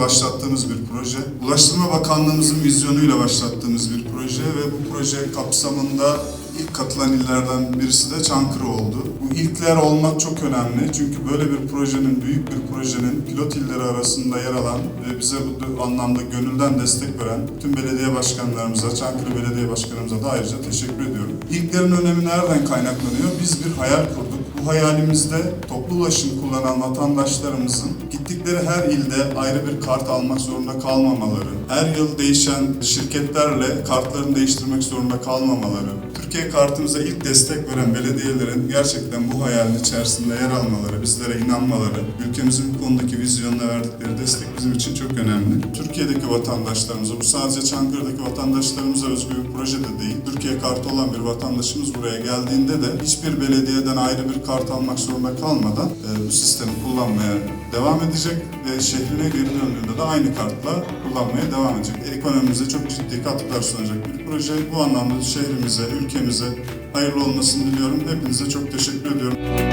başlattığımız bir proje. Ulaştırma Bakanlığımızın vizyonuyla başlattığımız bir proje ve bu proje kapsamında ilk katılan illerden birisi de Çankırı oldu. Bu ilkler olmak çok önemli çünkü böyle bir projenin, büyük bir projenin pilot illeri arasında yer alan ve bize bu anlamda gönülden destek veren tüm belediye başkanlarımıza, Çankırı Belediye Başkanımıza da ayrıca teşekkür ediyorum. İlklerin önemi nereden kaynaklanıyor? Biz bir hayal kurduk. Hayalimizde toplu ulaşım kullanan vatandaşlarımızın gittikleri her ilde ayrı bir kart almak zorunda kalmamaları, her yıl değişen şirketlerle kartlarını değiştirmek zorunda kalmamaları, Türkiye kartımıza ilk destek veren belediyelerin gerçekten bu hayalin içerisinde yer almaları, bizlere inanmaları, ülkemizin bu konudaki vizyonuna verdikleri destek bizim için çok önemli. Türkiye'deki vatandaşlarımıza, bu sadece Çankırı'daki vatandaşlarımıza özgü bir proje de değil, Türkiye kartı olan bir vatandaşımız buraya geldiğinde de hiçbir belediyeden ayrı bir kart almak zorunda kalmadan e, bu sistemi kullanmaya devam edecek ve şehrine geri döndüğünde de aynı kartla kullanmaya devam edecek. Ekonomimize çok ciddi katkılar sunacak bir proje. Bu anlamda şehrimize, ülkemize hayırlı olmasını diliyorum. Hepinize çok teşekkür ediyorum.